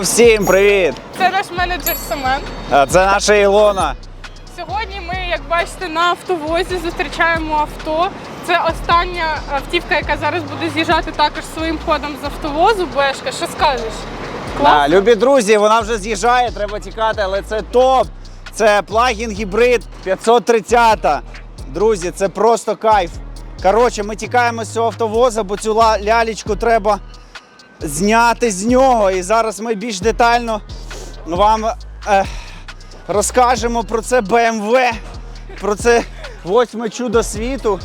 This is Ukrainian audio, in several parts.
Всім, привіт! Це наш менеджер Семен. А Це наша Ілона. Сьогодні ми, як бачите, на автовозі зустрічаємо авто. Це остання автівка, яка зараз буде з'їжджати також своїм ходом з автовозу. Бешка, що скажеш? А, любі друзі, вона вже з'їжджає, треба тікати, але це топ. Це плагін гібрид 530. Друзі, це просто кайф. Коротше, ми тікаємо з цього автовоза, бо цю лялечку треба зняти з нього. І зараз ми більш детально вам е, розкажемо про це BMW, про це восьме чудо світу.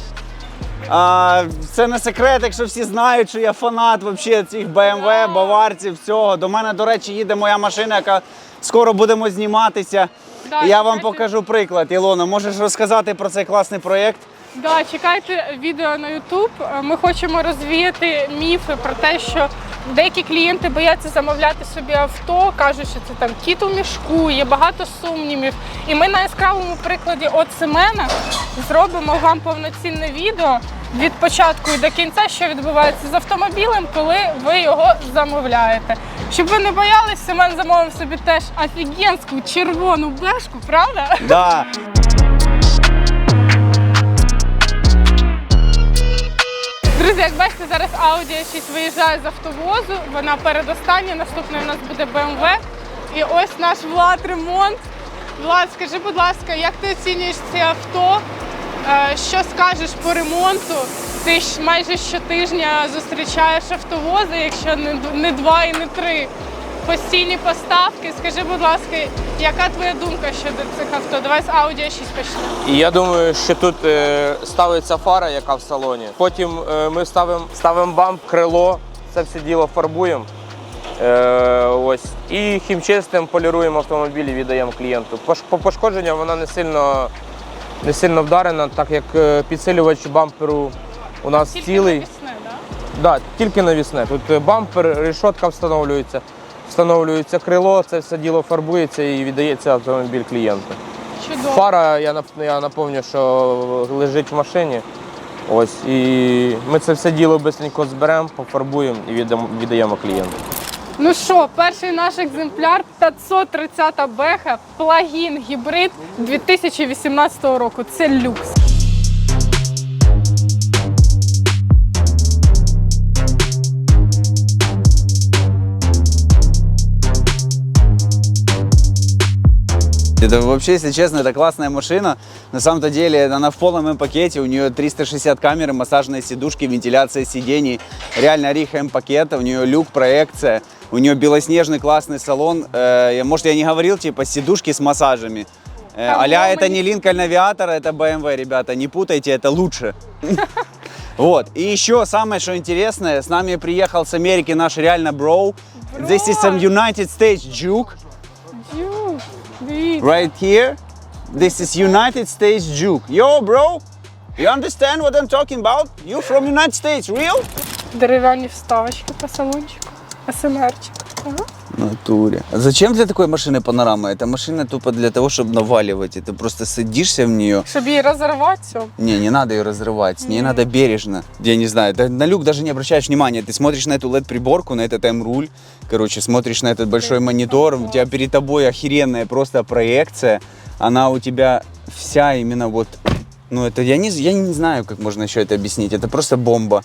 А, це не секрет, якщо всі знають, що я фанат вообще цих BMW, баварців, всього. До мене, до речі, їде моя машина, яка скоро будемо зніматися. Да, І я вам покажу приклад. Ілона, можеш розказати про цей класний проєкт? Да, чекайте відео на YouTube. Е, Ми хочемо розвіяти міфи про те, що деякі клієнти бояться замовляти собі авто, кажуть, що це там кіт у мішку, є багато сумнівів. І ми на яскравому прикладі от Семена зробимо вам повноцінне відео від початку і до кінця, що відбувається з автомобілем, коли ви його замовляєте. Щоб ви не боялись, Семен замовив собі теж офігенську червону бешку, правда? Да. Друзі, як бачите, зараз Audi 6 виїжджає з автовозу. Вона передостання, наступний у нас буде BMW. І ось наш Влад ремонт. Влад, скажи, будь ласка, як ти оцінюєш це авто? Е, Що скажеш по ремонту? Ти ж майже щотижня зустрічаєш автовози, якщо не два і не три. Постійні поставки. Скажи, будь ласка, яка твоя думка щодо цих авто? Давай з Audi 6 почнемо. Я думаю, що тут е, ставиться фара, яка в салоні. Потім е, ми ставимо ставимо бамп, крило, це все діло фарбуємо. Е, ось. І хімчистим поліруємо автомобіль і віддаємо клієнту. По пошкодженням вона не сильно, не сильно вдарена, так як е, підсилювач бамперу у нас Тільки цілий. навісне, да? Да, тільки навісне. Тут е, бампер, решотка встановлюється, встановлюється крило, це все діло фарбується і віддається автомобіль клієнту. Чудово. Фара, я нап- я напомню, що лежить в машині. Ось, і ми це все діло швидко зберемо, пофарбуємо і віддамо, віддаємо клієнту. Ну що, перший наш екземпляр 530 беха, плагін гібрид 2018 року. Це люкс. Это вообще, если честно, это классная машина. На самом-то деле она в полном пакете. У нее 360 камеры, массажные сидушки, вентиляция сидений. Реально Риха М-пакет. У нее люк, проекция. У нее белоснежный классный салон. Э, может, я не говорил, типа сидушки с массажами. Э, Аля, это не Линкольн Авиатор, это BMW, ребята. Не путайте, это лучше. Вот. И еще самое, что интересное, с нами приехал с Америки наш реально бро. This is some United States Juke. Дивіться. right here. This is United States Juke. Yo, bro, you understand what I'm talking about? You from United States, real? Дерев'яні вставочки по салончику. СМРчик. Ага. Натуре. А зачем для такой машины панорама? Эта машина тупо для того, чтобы наваливать. И ты просто садишься в нее. Щоб її розірвати, все. Не, не надо ее разрывать, с ней надо бережно. Я не знаю, ты на люк даже не обращаешь внимания. Ты смотришь на эту LED-приборку, на этот М-руль, короче, смотришь на этот большой монитор, у тебя перед тобой охеренная просто проекция. Она у тебя вся именно вот, ну это я не, я не знаю, как можно еще это объяснить. Это просто бомба.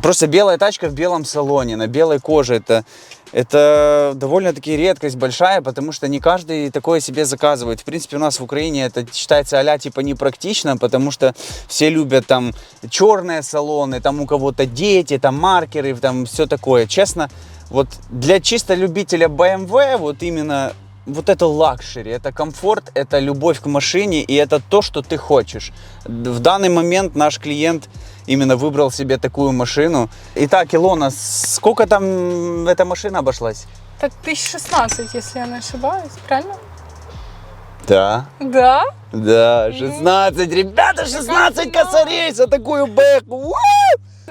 Просто белая тачка в белом салоне, на белой коже. Это, это довольно-таки редкость большая, потому что не каждый такое себе заказывает. В принципе, у нас в Украине это считается а типа непрактично, потому что все любят там черные салоны, там у кого-то дети, там маркеры, там все такое. Честно, вот для чисто любителя BMW, вот именно вот это лакшери, это комфорт, это любовь к машине, и это то, что ты хочешь. В данный момент наш клиент именно выбрал себе такую машину. Итак, Илона, сколько там эта машина обошлась? Так 1016, якщо я не ошибаюсь, правильно? Да. Да? Да, 16, ребята, 16 косарей за такую бэку. Уу!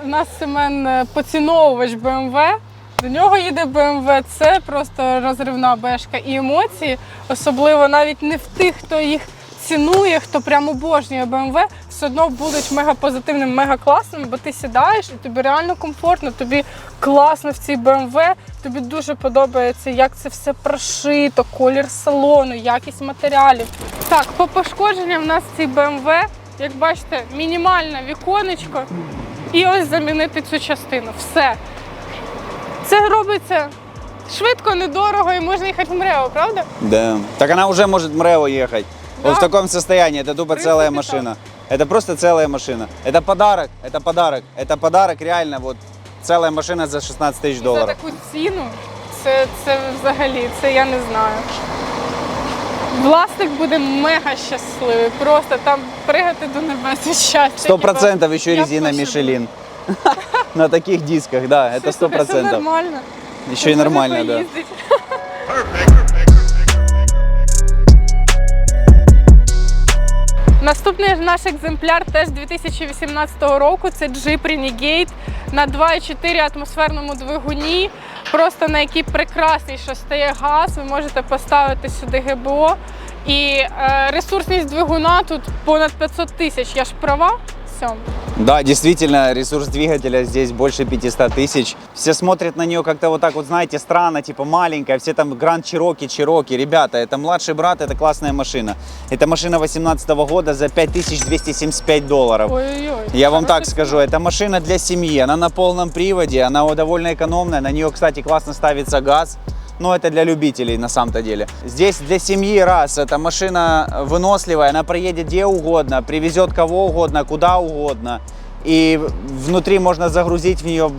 У нас Семен е, поціновувач BMW. До нього їде BMW, це просто розривна бешка. І емоції, особливо навіть не в тих, хто їх цінує, хто прям обожнює BMW, все одно будуть мега позитивними, мега класними, бо ти сідаєш і тобі реально комфортно, тобі класно в цій BMW, тобі дуже подобається, як це все прошито, колір салону, якість матеріалів. Так, по пошкодженням в нас цей BMW, як бачите, мінімальне віконечко. І ось замінити цю частину. Все. Це робиться швидко, недорого і можна їхати в МРЕО, правда? Да. Так она уже может в МРЭО ехать. Да. Вот в таком состоянии. Это тупо В целая принципе, машина. Это просто целая машина. Это подарок. Это подарок. Это подарок реально. Вот целая машина за 16 тысяч За долларов. таку ціну. Це, це взагалі, це я не знаю. Власник буде мега щасливий. Просто там пригати до небес від щастя. Сто Типа, процентов еще я резина пошибу. Мишелин. На таких дисках, да, это сто процентов. нормально. Еще и нормально, да. Наступний наш екземпляр теж 2018 року. Це Jeep Renegade на 2,4 атмосферному двигуні. Просто на який прекрасніше стає газ. Ви можете поставити сюди ГБО. І е, ресурсність двигуна тут понад 500 тисяч. Я ж права? В цьому? Да, действительно, ресурс двигателя здесь больше 500 тысяч. Все смотрят на нее как-то вот так вот, знаете, странно, типа маленькая. Все там Гранд Чироки, Чироки. Ребята, это младший брат, это классная машина. Это машина 18 года за 5275 долларов. Ой-ой-ой. Я вам так скажу, это машина для семьи, она на полном приводе, она довольно экономная, на нее, кстати, классно ставится газ. Но это для любителей на самом-то деле. Здесь для семьи раз, эта машина выносливая, она проедет где угодно, привезет кого угодно, куда угодно. И внутри можно загрузить в нее,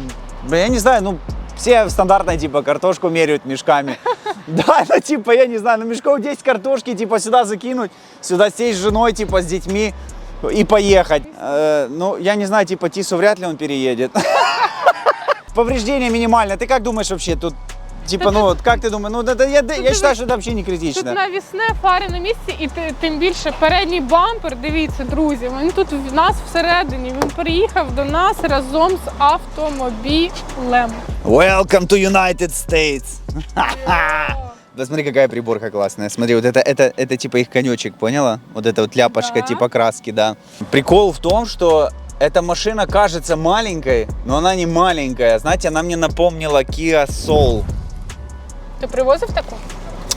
я не знаю, ну, все стандартно, типа, картошку меряют мешками. Да, ну, типа, я не знаю, ну, мешков 10 картошки, типа, сюда закинуть, сюда сесть с женой, типа, с детьми и поехать. Э, ну, я не знаю, типа, Тису вряд ли он переедет. Повреждения минимальные. Ты как думаешь вообще тут? Типа, ну, вот как ты думаешь? Ну, это, я, я считаю, что это вообще не Тут критично. навісне, фари на місці, і ти- тим більше передній бампер, дивіться, друзі, він тут в нас всередині. Він приїхав до нас разом з автомобілем. Welcome to United States. Да смотри, какая приборка классная. Смотри, вот это, это, это типа их конечек, поняла? Вот это вот ляпочка Да. типа краски, да. Прикол в том, что эта машина кажется маленькой, но она не маленькая. Знаете, она мне напомнила Kia Soul. Ти привозив таку?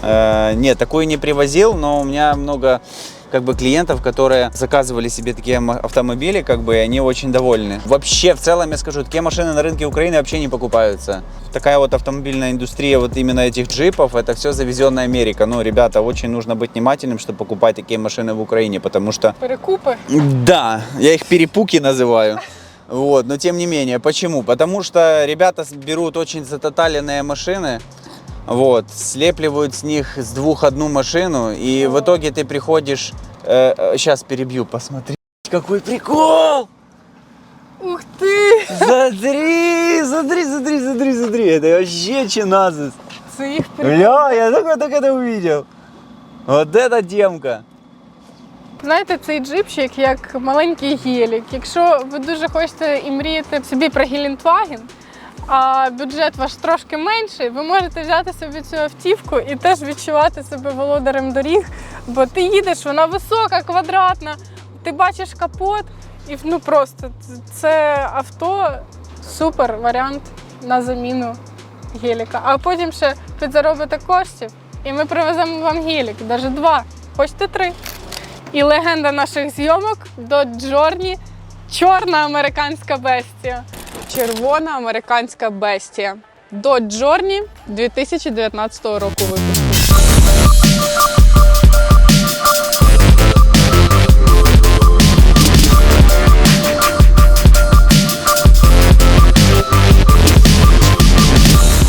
Э, нет, такую не привозил, но у меня много как бы клиентов, которые заказывали себе такие автомобили, как бы, и они очень довольны. Вообще, в целом, я скажу, такие машины на рынке Украины вообще не покупаются. Такая вот автомобильная индустрия вот именно этих джипов, это все завезенная Америка. Ну, ребята, очень нужно быть внимательным, чтобы покупать такие машины в Украине, потому что Перекупи. да, я их перепуки называю. Вот, но тем не менее, почему? Потому что ребята берут очень затоталенные машины, вот, слепливают с них с двух одну машину, и в итоге ты приходишь, сейчас перебью, посмотри, какой прикол! Ух ти! Смотри, смотри, смотри, смотри, смотри, это вообще чиназис. Це їх перекуп. Бля, я только, только это увидел. Вот это темка. Знаєте, цей джипчик як маленький гелік. Якщо ви дуже хочете і мрієте собі про Гелендваген, а бюджет ваш трошки менший, ви можете взяти собі цю автівку і теж відчувати себе володарем доріг, бо ти їдеш, вона висока, квадратна, ти бачиш капот, і ну просто це авто супер варіант на заміну геліка. А потім ще підзаробите коштів, і ми привеземо вам гелік, навіть два, хочете три. І легенда наших зйомок до Джорні чорна американська бестія. Червона американська бестія. До Джорні 2019 року випуску.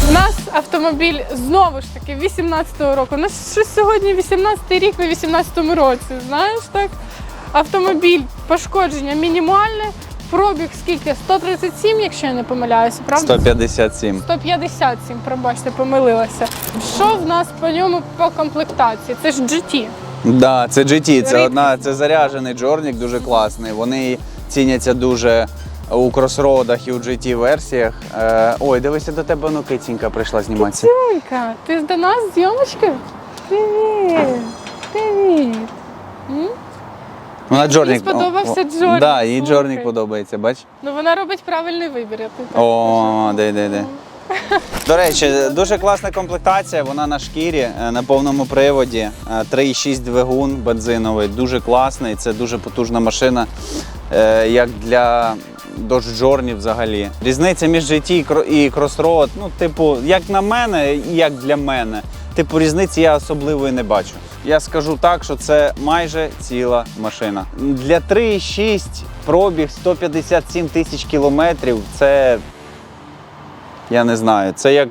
У нас автомобіль знову ж таки 18-го року. У нас щось сьогодні 18-й рік на 18-му році. Знаєш так? Автомобіль пошкодження мінімальне. Пробіг скільки? 137, якщо я не помиляюся, правда? 157. 157, пробачте, помилилася. Що в нас по ньому по комплектації? Це ж GT. Да, це GT, це Рідкісний. одна, це заряджений джорнік, дуже класний. Вони ціняться дуже у кросродах і у GT-версіях. Е, ой, дивися, до тебе ну кицінька прийшла зніматися. Тюнька, ти до нас зйомочки? Привіт! Привіт! Вона Джорнік. сподобався о, о, Джорнік, Да, їй слухай. Джорнік подобається, бач? Ну вона робить правильний вибір. Я О, де, де, де. До речі, дуже класна комплектація, вона на шкірі, е, на повному приводі. Е, 3,6 двигун бензиновий, дуже класний. Це дуже потужна машина, е, як для Dodge Journey взагалі. Різниця між GT і Cro- і Crossroad, ну, типу, як на мене, і як для мене. Типу, різниці я особливої не бачу. Я скажу так, що це майже ціла машина. Для 3,6 пробіг 157 тисяч кілометрів. Це я не знаю. Це як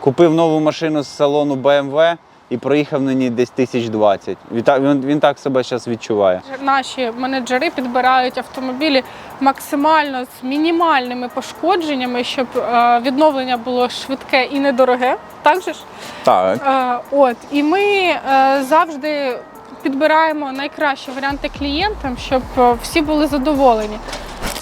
купив нову машину з салону BMW і проїхав на ній десь тисяч 20. Він він, так себе зараз відчуває. Наші менеджери підбирають автомобілі максимально з мінімальними пошкодженнями, щоб е, відновлення було швидке і недороге. Так же ж? Так. Е, от і ми е, завжди підбираємо найкращі варіанти клієнтам, щоб всі були задоволені.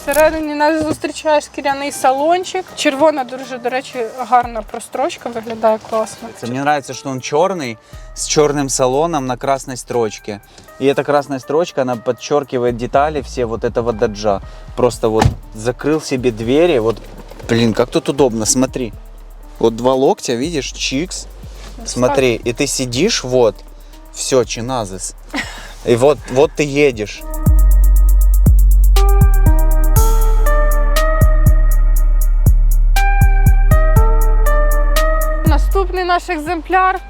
Всередині нас зустрічає шкіряний салончик. Червона дуже, до речі, гарна прострочка, виглядає класно. Це мені подобається, що він чорний, з чорним салоном на красной строчке. И эта красная строчка, она подчеркивает детали все вот этого даджа. Просто вот закрыл себе двери, вот, блин, как тут удобно, смотри. Вот два локтя, видишь, чикс, смотри, и ты сидишь, вот, все, чиназис. И вот, вот ты едешь. Наступний наш екземпляр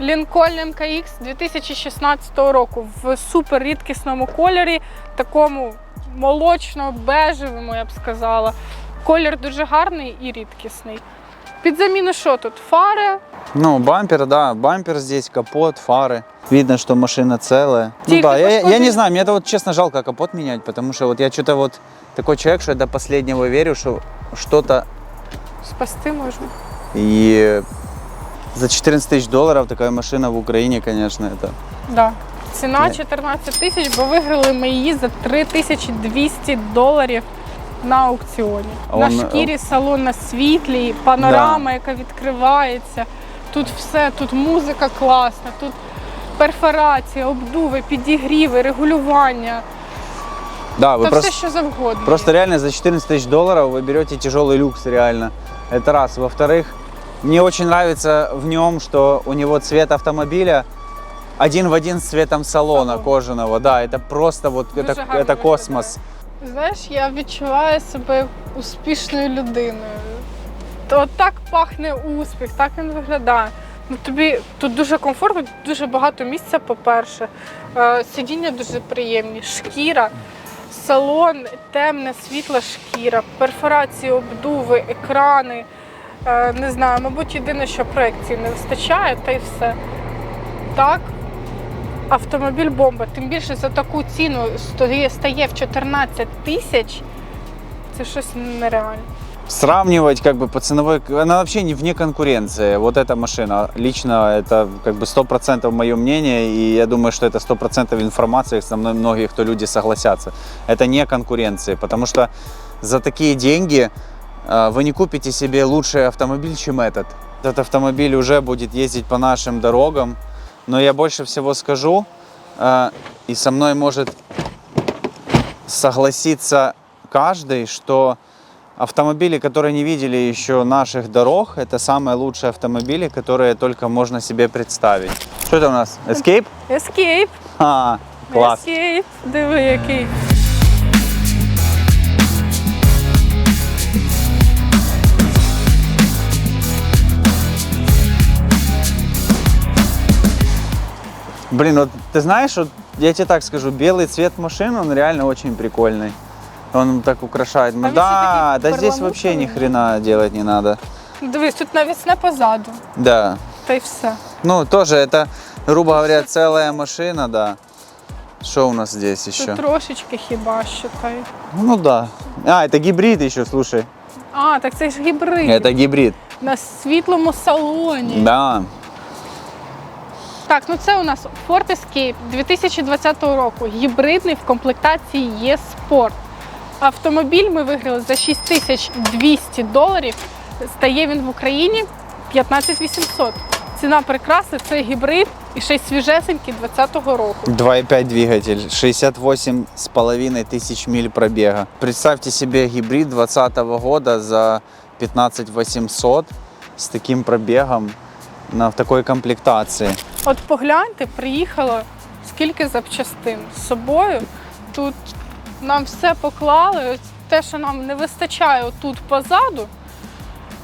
Lincoln MKX 2016 року в супер рідкісному кольорі, такому молочно-бежевому, я б сказала. Колір дуже гарний і рідкісний. Під заміну що тут? Фари. Ну, бампер, да, бампер здесь, капот, фары. Видно, что машина целая. Ну да, я, я не знаю, мне это вот честно жалко капот менять, потому что вот я что-то вот такой человек, что я до последнего верю, что что-то Спасти можна. и за 14 тысяч долларов такая машина в Украине, конечно, это... Да. Ціна Ні. 14 тисяч, бо виграли ми її за 3200 доларів на аукціоні. А на он- шкірі салон на світлі, панорама, яка відкривається. Тут все, тут музика класна, тут перфорація, обдуви, підігріви, регулювання. Да, вы Та просто, все, що завгодно. просто реально за 14 тысяч долларов вы берете тяжелый люкс, реально. Это раз. Во-вторых, мне очень нравится в нем, что у него цвет автомобиля один в один с цветом салона Салон. кожаного. Да, это просто вот, Дуже это, гарно это космос. Знаєш, я відчуваю себе успішною людиною. То так пахне успіх, так він виглядає. Ну, тобі тут дуже комфортно, дуже багато місця, по-перше. Е, Сидіння дуже приємні, шкіра, салон, темна, світла шкіра, перфорації, обдуви, екрани. Е, Не знаю, мабуть, єдине, що проекції не вистачає, та й все. Так, автомобіль бомба. Тим більше за таку ціну стає, стає в 14 тисяч. Це щось нереальне. Сравнивать как бы по ценовой... Она вообще не вне конкуренции. Вот эта машина. Лично это как бы 100% мое мнение. И я думаю, что это 100% информации. Со мной многие кто люди согласятся. Это не конкуренция. Потому что за такие деньги э, вы не купите себе лучший автомобиль, чем этот. Этот автомобиль уже будет ездить по нашим дорогам. Но я больше всего скажу, э, и со мной может согласиться каждый, что автомобили, которые не видели еще наших дорог, это самые лучшие автомобили, которые только можно себе представить. Что это у нас? Escape? Escape, А, класс. Escape. Диви, який. Блин, вот ты знаешь, вот я тебе так скажу, белый цвет машины, он реально очень прикольный. Он так украшает. Ну А ведь да, всё-таки да здесь вообще ни перламутровый. хрена делать не надо. Дивись, тут навісне позаду. Да. Та й все. Ну, тоже это, грубо говоря, целая машина, да. Что у нас здесь еще? Тут трошечки хіба що та й. Ну да. А, это гибрид еще, слушай. А, так це ж гібрид. Это гибрид. На світлому салоні. Да. Так, ну це у нас Ford Escape 2020 року. Гібридний в комплектації є спорт. Автомобіль ми виграли за 6200 доларів. Стає він в Україні 15800. Ціна прекрасна, це гібрид, І ще й свіжесенький 20-го року. 2,5 двигатель, 68 с половиной тысяч миль пробега. Представьте себе гибрид 2020 года за 15 800 с таким пробегом на в такой комплектации. От погляньте, приїхало скільки запчастин з собою. Тут нам все поклали. Те, що нам не вистачає тут позаду,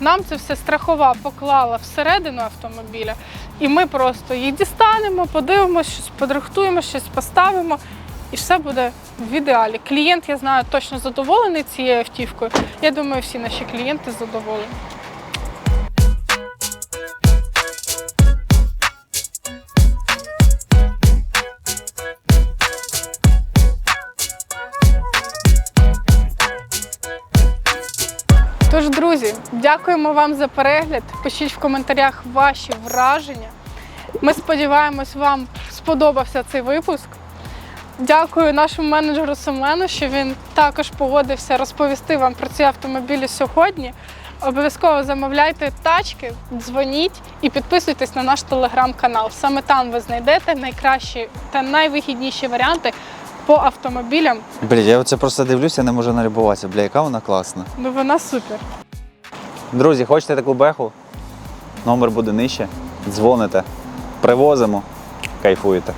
нам це все страхова поклала всередину автомобіля. І ми просто її дістанемо, подивимося, щось подрихтуємо, щось поставимо. І все буде в ідеалі. Клієнт, я знаю, точно задоволений цією автівкою. Я думаю, всі наші клієнти задоволені. Тож, друзі, дякуємо вам за перегляд. Пишіть в коментарях ваші враження. Ми сподіваємось, вам сподобався цей випуск. Дякую нашому менеджеру Семену, що він також погодився розповісти вам про ці автомобілі сьогодні. Обов'язково замовляйте тачки, дзвоніть і підписуйтесь на наш телеграм-канал. Саме там ви знайдете найкращі та найвигідніші варіанти по автомобілям. Блін, я оце просто дивлюся, не можу налюбуватися. Бля, яка вона класна. Ну вона супер. Друзі, хочете таку беху? Номер буде нижче. Дзвоните, привозимо, кайфуєте.